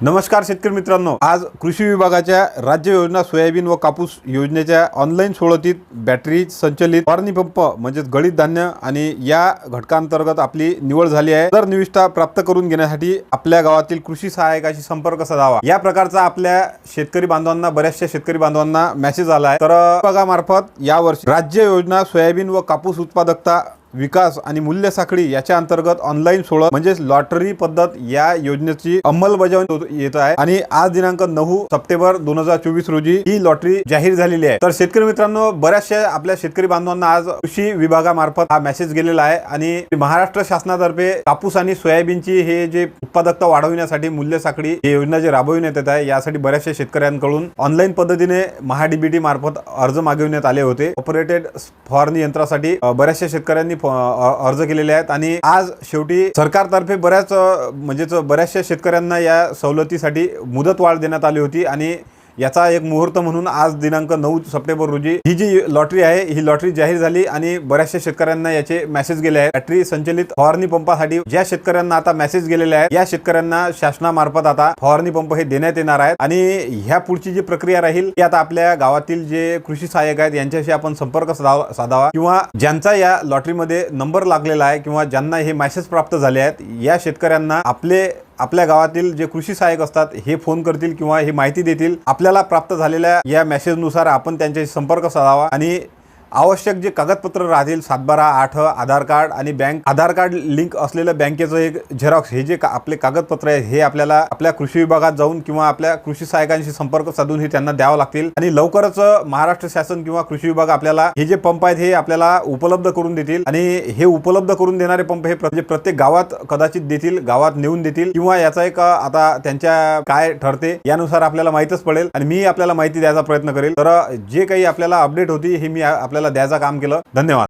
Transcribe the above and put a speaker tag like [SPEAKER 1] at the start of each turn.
[SPEAKER 1] नमस्कार शेतकरी मित्रांनो. आज कृषी विभागाच्या राज्य योजना सोयाबीन व कापूस योजनेच्या ऑनलाईन सोडतीत बॅटरी संचलित फवारणी पंप म्हणजेच गळीत धान्य आणि या घटकांतर्गत आपली निवड झाली आहे. तर निविष्ठा प्राप्त करून घेण्यासाठी आपल्या गावातील कृषी सहाय्यकाशी संपर्क साधावा. या प्रकारचा आपल्या शेतकरी बांधवांना बऱ्याचशा शेतकरी बांधवांना मेसेज आला आहे तर विभागामार्फत यावर्षी राज्य योजना सोयाबीन व कापूस उत्पादकता विकास आणि मूल्य साखळी याच्या अंतर्गत ऑनलाईन सोळा म्हणजेच लॉटरी पद्धत या योजनेची अंमलबजावणी येत आहे. आणि आज दिनांक नऊ सप्टेंबर दोन हजार चोवीस रोजी ही लॉटरी जाहीर झालेली आहे. तर शेतकरी मित्रांनो बऱ्याचशा आपल्या शेतकरी बांधवांना आज कृषी विभागामार्फत हा मेसेज गेलेला आहे. आणि महाराष्ट्र शासनातर्फे कापूस आणि सोयाबीनची हे जे उत्पादकता वाढविण्यासाठी मूल्य साखळी ही योजना जे राबविण्यात येत आहे यासाठी बऱ्याचशा शेतकऱ्यांकडून ऑनलाईन पद्धतीने महाडीबीटी मार्फत अर्ज मागविण्यात आले होते. ऑपरेटेड फवारणी यंत्रासाठी बऱ्याचशा शेतकऱ्यांनी अर्ज केलेले आहेत आणि आज शेवटी सरकारतर्फे बऱ्याच म्हणजेच बऱ्याचशा शेतकऱ्यांना या सवलतीसाठी मुदतवाढ देण्यात आली होती आणि याचा एक मुहूर्त म्हणून आज दिनांक नऊ सप्टेंबर रोजी ही जी लॉटरी आहे ही लॉटरी जाहीर झाली आणि बऱ्याचशा शेतकऱ्यांना याचे मेसेज गेले आहेत. बॅटरी संचलित फवारणी पंपासाठी ज्या शेतकऱ्यांना आता मेसेज गेलेले आहेत या शेतकऱ्यांना शासनामार्फत आता फवारणी पंप हे देण्यात येणार आहेत आणि ह्या पुढची जी प्रक्रिया राहील ती आता आपल्या गावातील जे कृषी सहाय्यक आहेत यांच्याशी आपण संपर्क साधावा साधावा किंवा ज्यांचा या लॉटरीमध्ये नंबर लागलेला आहे किंवा ज्यांना हे मेसेज प्राप्त झाले आहेत या शेतकऱ्यांना आपले आपल्या गावातील जे कृषी सहाय्यक असतात हे फोन करतील किंवा हे माहिती देतील. आपल्याला प्राप्त झालेल्या या मेसेजनुसार आपण त्यांच्याशी संपर्क साधावा आणि आवश्यक जे कागदपत्र राहतील सातबारा आठ आधार कार्ड आणि बँक. आधार कार्ड लिंक असलेलं बँकेचं एक झेरॉक्स हे जे का- आपले कागदपत्र आहे हे आपल्याला आपल्या कृषी विभागात जाऊन किंवा आपल्या कृषी सहायकांशी संपर्क साधून हे त्यांना द्यावं लागतील. आणि लवकरच महाराष्ट्र शासन किंवा कृषी विभाग आपल्याला हे जे पंप आहेत हे आपल्याला उपलब्ध करून देतील. आणि हे उपलब्ध करून देणारे पंप हे म्हणजे प्रत्येक गावात कदाचित देतील गावात नेऊन देतील. किंवा याचा एक आता त्यांच्या काय ठरते यानुसार आपल्याला माहीतच पडेल. आणि मी आपल्याला माहिती द्यायचा प्रयत्न करेल. तर जे काही आपल्याला अपडेट होती हे मी आपल्याला आपल्याला द्यायचं काम केलं. धन्यवाद.